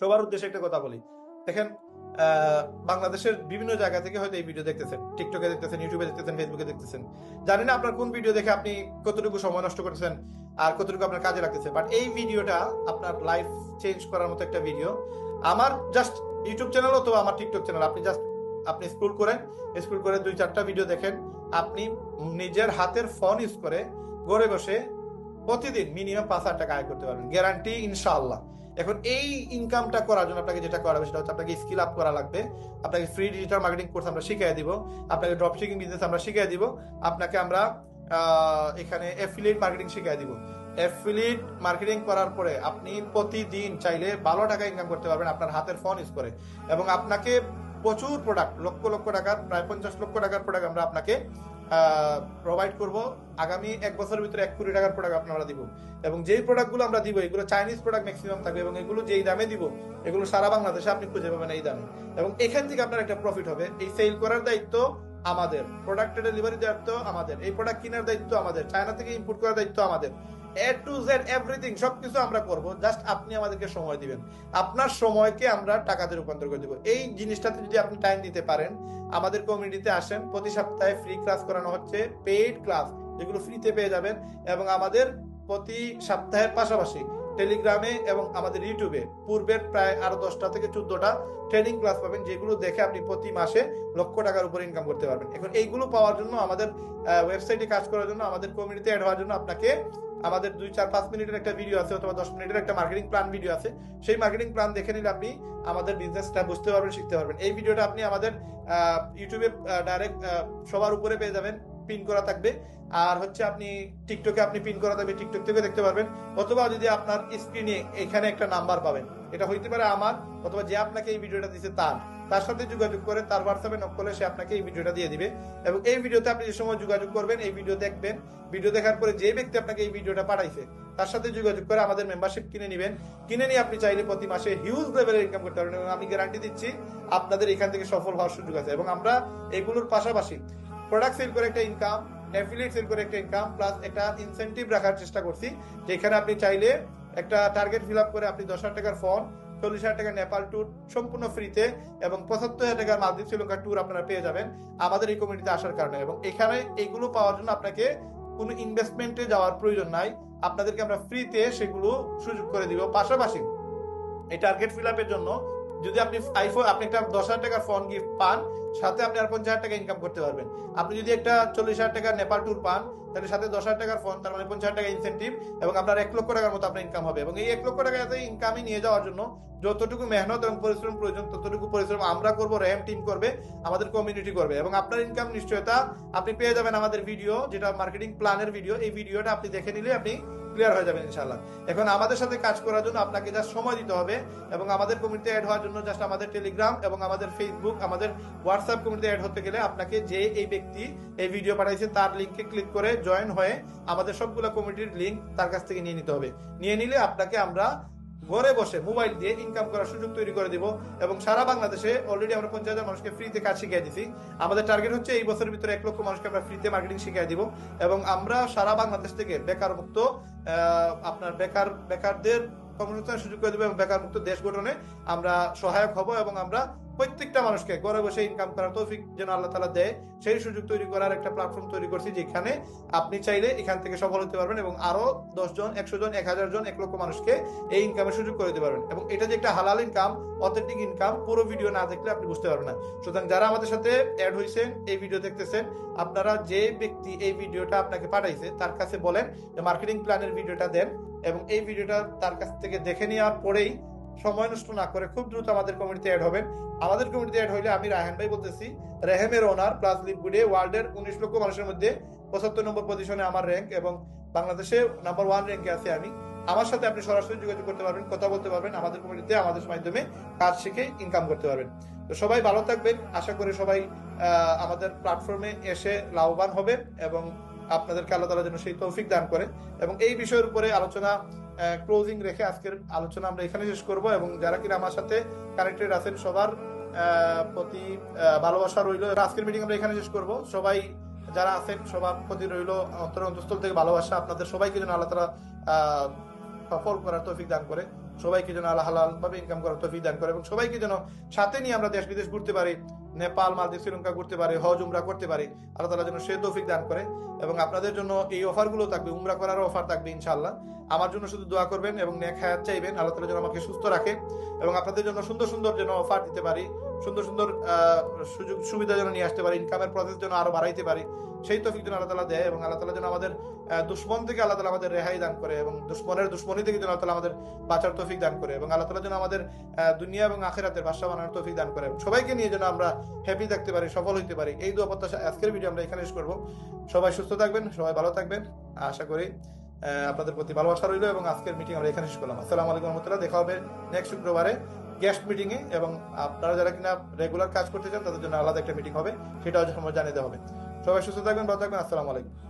সবার উদ্দেশ্যে একটা কথা বলি। দেখেন বাংলাদেশের বিভিন্ন জায়গা থেকে হয়তো এই ভিডিও দেখতেছেন। টিকটকে দেখতেছেন ইউটিউবে দেখতেছেন ফেসবুকে দেখতেছেন। জানি না আপনার কোন ভিডিও দেখে আপনি কতটুকু সময় নষ্ট করেছেন আর কতটুকু আপনার কাজে লাগতেছে বাট এই ভিডিওটা আপনার লাইফ চেঞ্জ করার মতো একটা ভিডিও আমার জাস্ট ইউটিউব চ্যানেল অথবা আমার টিকটক চ্যানেল আপনি জাস্ট আপনি স্ক্রল করেন স্ক্রল করে দুই চারটা ভিডিও দেখেন। আপনি নিজের হাতের ফোন ইউজ করে ঘরে বসে প্রতিদিন মিনিমাম পাঁচ হাজার টাকা আয় করতে পারবেন। গ্যারান্টি ইনশাআল্লাহ। এখন এই ইনকামটা করার জন্য আপনাকে যেটা করা হবে সেটা হচ্ছে আপনাকে স্কিল আপ করা লাগবে। আপনাকে ফ্রি ডিজিটাল মার্কেটিং কোর্স আমরা শিখিয়ে দিব। আপনাকে ড্রপ শিপিং বিজনেস আমরা শিখিয়ে দিব। আপনাকে আমরা এখানে অ্যাফিলিয়েট মার্কেটিং শিখিয়ে দিব। অ্যাফিলিয়েট মার্কেটিং করার পরে আপনি প্রতিদিন চাইলে ভালো টাকা ইনকাম করতে পারবেন আপনার হাতের ফোন ইউজ করে। এবং আপনাকে প্রচুর প্রোডাক্ট লক্ষ লক্ষ টাকার, প্রায় পঞ্চাশ লক্ষ টাকার প্রোডাক্ট আমরা আপনাকে প্রোভাইড করব। আগামী এক বছরের ভিতরে এক কোটি টাকার প্রোডাক্ট আপনারা দিব। এবং যেই প্রোডাক্টগুলো আমরা দিব, এগুলো চাইনিজ প্রোডাক্ট ম্যাক্সিমাম থাকবে এবং এগুলো যেই দামে দিব, এগুলো সারা বাংলাদেশে আপনি খুঁজে পাবেন এই দামে। এবং এখান থেকে আপনার একটা প্রফিট হবে। এই সেল করার দায়িত্ব আমাদের। প্রোডাক্টের ডেলিভারি দায়িত্ব আমাদের। এই প্রোডাক্ট কেনার দায়িত্ব আমাদের। চায়না থেকে ইম্পোর্ট করার দায়িত্ব আমাদের। এ টু জেড এভরিথিং সবকিছু আমরা করব। জাস্ট আপনি আমাদেরকে সময় দিবেন। আপনার সময়কে আমরা টাকাতে রূপান্তর করে দেবো। এই জিনিসটাতে যদি আপনি টাইম দিতে পারেন, আমাদের কমিউনিটিতে আসেন, প্রতি সপ্তাহে ফ্রি ক্লাস করানো হচ্ছে পেইড ক্লাস যেগুলো ফ্রিতে পেয়ে যাবেন এবং আমাদের প্রতি সপ্তাহের পাশাপাশি টেলিগ্রামে এবং আমাদের ইউটিউবে। পূর্বের প্রায় আরও দশটা থেকে চোদ্দটা ট্রেনিং ক্লাস পাবেন, যেগুলো দেখে আপনি প্রতি মাসে লক্ষ টাকার উপর ইনকাম করতে পারবেন। এখন এইগুলো পাওয়ার জন্য আমাদের ওয়েবসাইটে কাজ করার জন্য, আমাদের কমিউনিটিতে অ্যাড হওয়ার জন্য আপনাকে আমাদের দুই, চার, পাঁচ মিনিটের একটা ভিডিও আছে অথবা দশ মিনিটের একটা মার্কেটিং প্ল্যান ভিডিও আছে। সেই মার্কেটিং প্ল্যান দেখে নিলে আপনি আমাদের বিজনেসটা বুঝতে পারবেন, শিখতে পারবেন। এই ভিডিওটা আপনি আমাদের ইউটিউবে ডাইরেক্ট সবার উপরে পেয়ে যাবেন। পিন করা থাকবে। আর হচ্ছে আপনি টিকটকে আপনি পিন করা থাকবে টিকটক থেকে দেখতে পারবেন। অথবা যদি আপনার স্ক্রিনে এখানে একটা নাম্বার পাবেন। এটা হইতে পারে আমার, অথবা যে আপনাকে এই ভিডিওটা দিছে তার। তার সাথে যোগাযোগ করে তার হোয়াটসঅ্যাপে নক করলে সে আপনাকে এই ভিডিওটা দিয়ে দিবে। এবং এই ভিডিওতে আপনি যে সময় যোগাযোগ করবেন, এই ভিডিও দেখবেন। ভিডিও দেখার পরে যে ব্যক্তি আপনাকে এই ভিডিওটা পাঠাইছে, তার সাথে যোগাযোগ করে আমাদের মেম্বারশিপ কিনে নেবেন। কিনে নিয়ে আপনি চাইলে প্রতি মাসে হিউজ লেভেলের ইনকাম করতে পারবেন। এবং আমি গ্যারান্টি দিচ্ছি, আপনাদের এখান থেকে সফল হওয়ার সুযোগ আছে। এবং আমরা এগুলোর পাশাপাশি প্রোডাক্ট সেল করে একটা ইনকাম অ্যাফিলিয়েট সেল করে একটা ইনকাম প্লাস একটা ইনসেন্টিভ রাখার চেষ্টা করছি। যেখানে আপনি চাইলে একটা টার্গেট ফিল আপ করে আপনি দশ হাজার টাকার ফোন চল্লিশ হাজার টাকার নেপাল ট্যুর সম্পূর্ণ ফ্রিতে এবং পঁচাত্তর হাজার টাকার মালদ্বীপ শ্রীলঙ্কা ট্যুর আপনারা পেয়ে যাবেন আমাদের এই কমিটিতে আসার কারণে। এবং এখানে এইগুলো পাওয়ার জন্য আপনাকে কোনো ইনভেস্টমেন্টে যাওয়ার প্রয়োজন নাই। আপনাদেরকে আমরা ফ্রিতে সেগুলো সুযোগ করে দিব। পাশাপাশি এই টার্গেট ফিল আপের জন্য যদি আপনি আইফোন আপনি একটা দশ হাজার টাকার ফোন গিফট পান, সাথে আপনি আর পঞ্চাশ হাজার টাকা ইনকাম করতে পারবেন। আপনি যদি একটা চল্লিশ হাজার টাকার নেপাল ট্যুর পান, তাহলে সাথে দশ হাজার টাকার ফোন তার মানে পঞ্চাশ হাজার টাকা ইনসেন্টিভ এবং আপনার এক লক্ষ টাকার মতো আপনার ইনকাম হবে। এবং এই এক লক্ষ টাকা ইনকামই নিয়ে যাওয়ার জন্য যতটুকু মেহনত এবং পরিশ্রম প্রয়োজন, ততটুকু পরিশ্রম আমরা করব র্যাম টিম করবে, আমাদের কমিউনিটি করবে। এবং আপনার ইনকাম নিশ্চয়তা আপনি পেয়ে যাবেন আমাদের ভিডিও যেটা মার্কেটিং প্ল্যানের ভিডিও এই ভিডিওটা আপনি দেখে নিলে আপনি ক্লিয়ার হয়ে যাবেন ইনশাল্লাহ এখন আমাদের সাথে কাজ করার জন্য আপনাকে জাস্ট সময় দিতে হবে এবং আমাদের কমিটিতে অ্যাড হওয়ার জন্য জাস্ট আমাদের টেলিগ্রাম এবং আমাদের ফেসবুক আমাদের হোয়াটসঅ্যাপ কমিটিতে অ্যাড হতে গেলে আপনাকে যে এই ব্যক্তি এই ভিডিও পাঠাইছে তার লিঙ্কে ক্লিক করে জয়েন হয়ে আমাদের সবগুলো কমিটির লিঙ্ক তার কাছ থেকে নিয়ে নিতে হবে। নিয়ে নিলে আপনাকে আমরা ঘরে বসে মোবাইল দিয়ে ইনকাম করার সুযোগ তৈরি করে দিব এবং সারা বাংলাদেশে অলরেডি আমরা পঞ্চাশ হাজার মানুষকে ফ্রিতে কাজ শিখিয়ে দিছি। আমাদের টার্গেট হচ্ছে এই বছরের ভিতরে এক লক্ষ মানুষকে আমরা ফ্রিতে মার্কেটিং শিখিয়ে দিব এবং আমরা সারা বাংলাদেশ থেকে বেকার মুক্ত আপনার বেকার, বেকারদের কর্মসংস্থানের সুযোগ করে দেবো এবং বেকার মুক্ত দেশ গঠনে আমরা সহায়ক হব এবং আমরা প্রত্যেকটা মানুষকে ঘরে বসে ইনকাম করার তৌফিক যেন আল্লাহ তালা দেয়, সেই সুযোগ তৈরি করার একটা প্ল্যাটফর্ম তৈরি করছি যেখানে আপনি চাইলে এখান থেকে সফল হতে পারবেন এবং আরও দশ জন, একশো জন, এক হাজার জন, এক লক্ষ মানুষকে এই ইনকামের সুযোগ করে দিতে পারবেন। এবং এটা যে একটা হালাল ইনকাম অথেন্টিক ইনকাম পুরো ভিডিও না দেখলে আপনি বুঝতে পারবেন না। সুতরাং যারা আমাদের সাথে অ্যাড হয়েছেন এই ভিডিও দেখতেছেন, আপনারা যে ব্যক্তি এই ভিডিওটা আপনাকে পাঠাইছে, তার কাছে বলেন যে মার্কেটিং প্ল্যানের ভিডিওটা দেন। এবং এই ভিডিওটা তার কাছ থেকে দেখে নেওয়ার পরেই সময় নষ্ট না করে খুব দ্রুত আমাদের কমিটিতে অ্যাড হবেন। আমাদের কমিটিতে অ্যাড হইলে আমি রায়হান ভাই বলতেছি, রেহেমের ওনার প্লাস লিপগুডে ওয়ার্ল্ডের উনিশ লক্ষ মানুষের মধ্যে পঁচাত্তর নম্বর পজিশনে আমার র্যাঙ্ক এবং বাংলাদেশে নাম্বার ওয়ান র্যাঙ্কে আছে আমি। আমার সাথে আপনি সরাসরি যোগাযোগ করতে পারবেন, কথা বলতে পারবেন, আমাদের কমিটিতে আমাদের মাধ্যমে কাজ শিখে ইনকাম করতে পারবেন। তো সবাই ভালো থাকবেন। আশা করি সবাই আমাদের প্ল্যাটফর্মে এসে লাভবান হবে এবং আপনাদেরকে আল্লাহ তালা যেন সেই তৌফিক দান করে এবং এই বিষয়ের উপরে আলোচনা ক্লোজিং রেখে আজকের আলোচনা আমরা এখানে শেষ করব এবং যারা কিনা আমার সাথে কানেক্টেড আছেন সবার প্রতি ভালোবাসা রইল। আজকের মিটিং আমরা এখানে শেষ করব। সবাই যারা আছেন সবার প্রতি রইল অন্তর অন্তঃস্থল থেকে ভালোবাসা। আপনাদের সবাইকে যেন আল্লাহ আহ, সফল করার তৌফিক দান করে। সবাইকে যেন আল্লাহ হালাল ভাবে ইনকাম করার তৌফিক দান করে এবং সবাইকে যেন সাথে নিয়ে আমরা দেশ বিদেশ ঘুরতে পারি। নেপাল, মালদ্বীপ, শ্রীলঙ্কা ঘুরতে পারে, হজ, উমরা করতে পারে, আল্লাহ তালা যেন সে তৌফিক দান করে এবং আপনাদের জন্য এই অফারগুলো থাকবে, উমরা করার অফার থাকবে ইনশাল্লাহ আমার জন্য শুধু দোয়া করবেন এবং নেক হায়াত চাইবেন, আল্লাহ তালা যেন আমাকে সুস্থ রাখে এবং আপনাদের জন্য সুন্দর সুন্দর যেন অফার দিতে পারি। সুন্দর সুন্দর সুযোগ সুবিধা যেন নিয়ে আসতে পারি ইনকামের প্রসেস যেন আরও বাড়াইতে পারি, সেই তৌফিক যেন আল্লাহ তালা দেয় এবং আল্লাহ তালা যেন আমাদের দুশ্মন থেকে আল্লাহ তালা আমাদের রেহাই দান করে এবং দুশ্মনের দুশ্মনী থেকে যেন আল্লাহ তালা আমাদের বাঁচার তফিক দান করে এবং আল্লাহ তালা যেন আমাদের দুনিয়া এবং আখেরাতের বাসা বানানোর তৌফিক দান করে। সবাইকে নিয়ে যেন আমরা হ্যাপি থাকতে পারি, সফল হইতে পারি, এই দু প্রত্যাশা আজকের ভিডিও আমরা এখানে শেষ করব। সবাই সুস্থ থাকবেন, সবাই ভালো থাকবেন, আশা করি আপনাদের প্রতি ভালোবাসা রইল এবং আজকের মিটিং আমরা এখানে শেষ করলাম। আসসালামু আলাইকুম রহমতুল্লাহ, দেখা হবে নেক্সট শুক্রবারে। গেস্ট মিটিং এ এবং আপনারা যারা কিনা রেগুলার কাজ করতে চান, তাদের জন্য আলাদা একটা মিটিং হবে। সেটাও সময় জানিয়ে দেওয়া হবে। সবাই সুস্থ থাকবেন, ভালো থাকবেন। আসসালামু আলাইকুম।